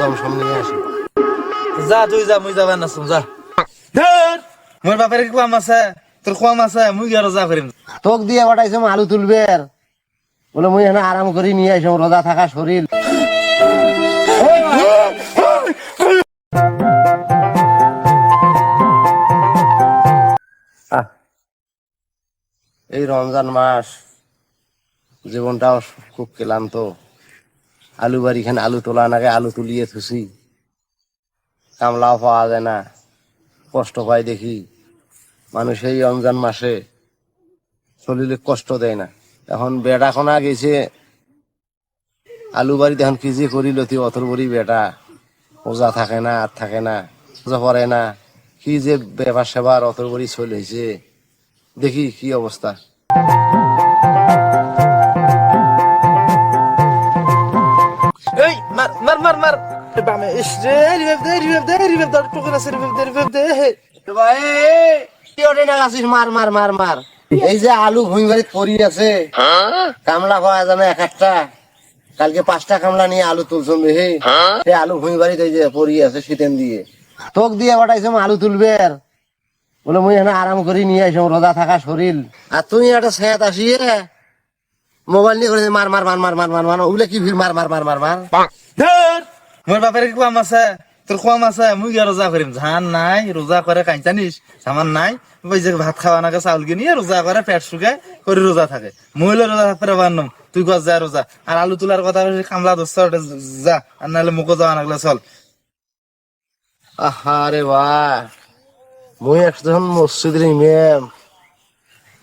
দম সম নিয়ে আসি। যা, তুই যা, মুই যাবার নাচুম, যা। ধর, মোর বাপের কি কাম আছে? তোর কাম আছে, মুই গিয়ে যা করিম। তোক দিয়ে পাঠাইছে আলু তুলবে আর বলে, মুই এখানে আরাম করে নিয়ে আসি রোজা থাকা শরীর। এই রমজান মাস, জীবনটাও খুব ক্লান্ত। আলু বাড়ি খানে আলু তোলা নাগে আলু তুলিয়ে থুসি। কামলাও পাওয়া যায় না। কষ্ট পাই দেখি। মানুষ এই রমজান মাসে শরীরে কষ্ট দেয় না। এখন বেটা খনা গেছে আলু বাড়িতে এখন কি যে করিল তুই অতর বড়ি। বেটা ওজা থাকে না, আর থাকে না ওজা পড়ে না। কি যে ব্যাপার সেবার অতর বড়ি চল হয়েছে দেখি কি অবস্থা। বামে ইস রে রিভেভ দে রিভেভ দে রিভেভ দে টুকুর আছে রিভেভ দে রিভেভ দে ভাই কি ওরে না গাছিস মার মার মার মার এই যে আলু ভুঁই বাড়িতে পড়ি আছে কামলা পাওয়া যাবে এক একটা কালকে পাঁচটা কামলা নিয়ে আলু তুলছন হে সেই আলু ভুঁই বাড়িতে এই যে পড়ি আছে শীতেন দিয়ে তোক দিয়ে পাঠাইছে আলু তুলবে আর বলে মুই এখানে আরাম করে নিয়ে আসি রোজা থাকা শরীর আর তুই একটা সেত আসিয়ে মোবাইল নিয়ে করেছে মার মার মার মার মার মার মার ওগুলো কি ভিড় মার মার মার মার মার মোর বাপের কি কাম আছে? তোর কাম আছে? মুই রোজা করিম ধান নাই রোজা করে কাই জানিস? সামান নাই। ওই যে ভাত খাওয়া নাকে চাউল কিনিয়ে রোজা করে পেট শুকায় করে রোজা থাকে। মহিলা রোজা থাকতে পারলাম তুই গছ যা রোজা আর আলু তোলার কথা কামলা দোস্ত যা। আর নাহলে মুখো যাওয়া নাগলে চল। আরে বাহ মুই একজন মসজিদের ইমাম।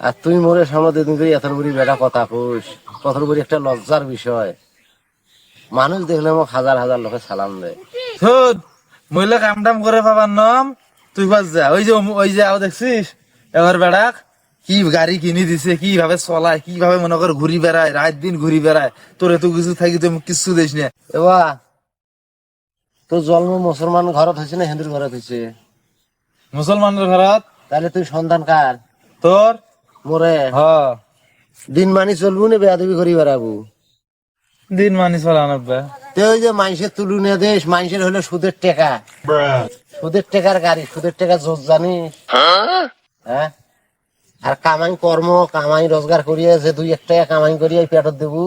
আর তুই মোরে সামনে দিন করে এত বড়ি বেটা কথা কইস কত বড়ি একটা লজ্জার বিষয়। মানুষ দেখলে মোক হাজার হাজার লোকে সালাম দেয়। থুদ মহিলা কাম টাম করে পাবার নাম তুই বাস যা। ওই যে ওই যে আও দেখছিস? এবার বেড়াক কি গাড়ি কিনে দিছে কীভাবে চলায় কীভাবে মনে কর ঘুরি বেড়ায় রাত দিন ঘুরি বেড়ায়। তোরে তো কিছু থাকি তুই কিচ্ছু দিস না? এবা তোর জন্ম মুসলমান ঘরত হয়েছে না হিন্দুর ঘরত হয়েছে মুসলমানের ঘৰত। তাহলে তুই সন্তান কার তোর মোরে হ। দিন মানি চলবো না বেয়াদবি করি বেড়াবো? দিন মানি তে ওই যে মানুষের তুলুনে দেশ মানুষের হলো সুদের টেকা। সুদের টেকার গাড়ি, সুদের টেকা জোর জানিস? হ্যাঁ? আর কামাই কর্ম, কামাই রোজগার করিয়ে যে দুই এক টাকা কামাই করিয়ে পেটত দেবো,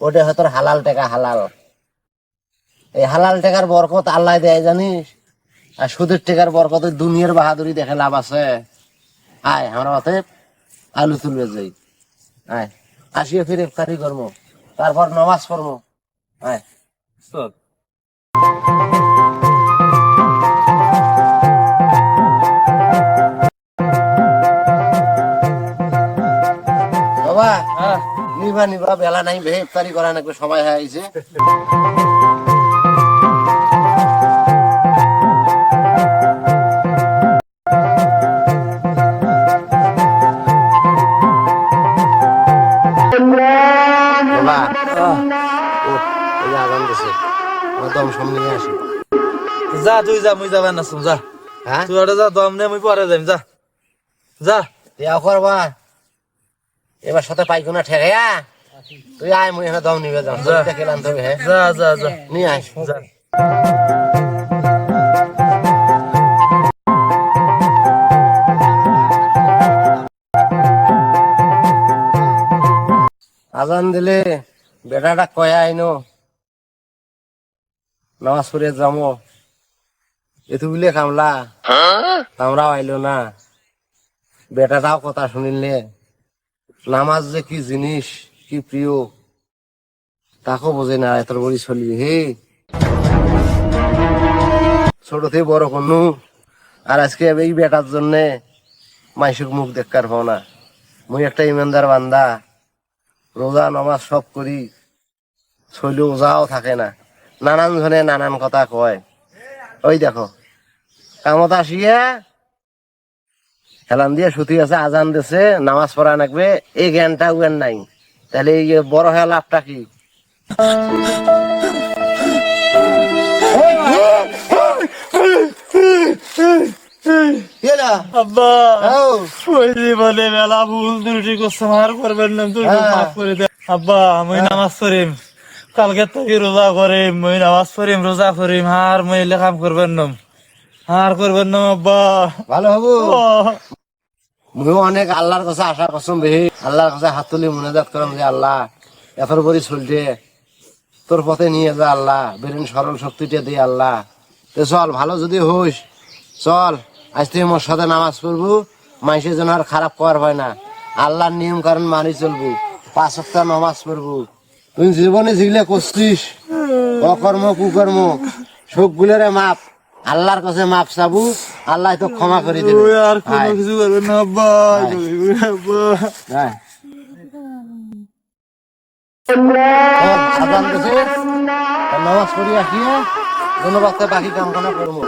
ওটা হয়তো হালাল টাকা, হালাল। এই হালাল টাকার বরকত আল্লাহ দেয়, জানিস? আর সুদের টাকার বরকত দুনিয়ার বাহাদুরি দেখে লাভ আছে। আয়, আমরা মাথায় আলু তুলবে যাই। আয়, আসিয়ে ফিরে ইফতারি করব তারপর নমাজ পড়ব। বাবা হ্যাঁ। নিবা নিবা বেলা নাই ইফতারি সময় হয়ে গেছে। বাবা ও এই যে আজান দিছে। দম সম নিয়ে আসি। যা তুই যা মুই যাব না যা। হ্যাঁ? তুই ওটা যা দম নে মুই পরে যাই যা। যা। দেওয়া করবা এবার সাথে পাইকুনা ঠেকাইয়া তুই আয় মুই এখানে দম নিবে যাম। যা। তবে হ্যাঁ যা। যা যা। নিয়ে আয় যা। আজান দিলে বেটাটা কয়া আইনো। নামাজ পড়ে যাব এতু বলে কামলা আমরাও আইলো না। বেটাটাও কথা শুনিলে। নামাজ যে কি জিনিস, কি প্রিয় তাকো বোঝে না এত বড়ি চলি। হে। ছোট থেকে বড় কোনো আর আজকে এই বেটার জন্য মাইসুক মুখ দেখার পাও না মুই একটা ইমানদার বান্দা। রোজা, নমাজ সব করি। শৈল ওজাও থাকে না। নানান জনে নানান কথা কয়। ওই দেখো, কামত আসিয়া হেলান দিয়ে সুতি আছে, আজান দিছে, নামাজ পড়া নাকবে, এই জ্ঞানটা উয়েন নাই। তাহলে বড় হয়ে লাভটা কি? আব্বা ওই জীবনে মেলা ভুল ত্রুটি করছে মার করবেন না হ্যাঁ। মাফ করে দে। আব্বা আমি নামাজ পড়িম। কালকে থেকে রোজা করিম মই নামাজ পড়িম রোজা করিম আর মই কাম করবেন নম আর করবেন নম আব্বা। ভালো হব। ময়ও অনেক আল্লাহর কাছে আশা করছম বেহি আল্লাহর কাছে হাত তুলি মনাজাত করম যে আল্লাহ এত বড়ি চলছে তোর পথে নিয়ে যা আল্লাহ। বেরেন সরল শক্তিটা দিয়ে আল্লাহ। তো চল ভালো যদি হইস চল। আজ থেকে মোর সাথে নামাজ পড়ব মাইসের জন্য আর খারাপ করার হয় না আল্লাহর নিয়ম কারণ মানি চলবো পাঁচ সপ্তাহ নামাজ পড়ব তুই জীবনে যেগুলো করছিস অকর্ম কুকর্ম সবগুলোরে মাপ আল্লাহর কাছে মাপ চাবু আল্লাহ তো ক্ষমা করে দেবে আর কোনো কিছু করবেন না হ্যাঁ নামাজ পড়ি আসিয়া ধন্যবাদ বাকি কাম কানা করব।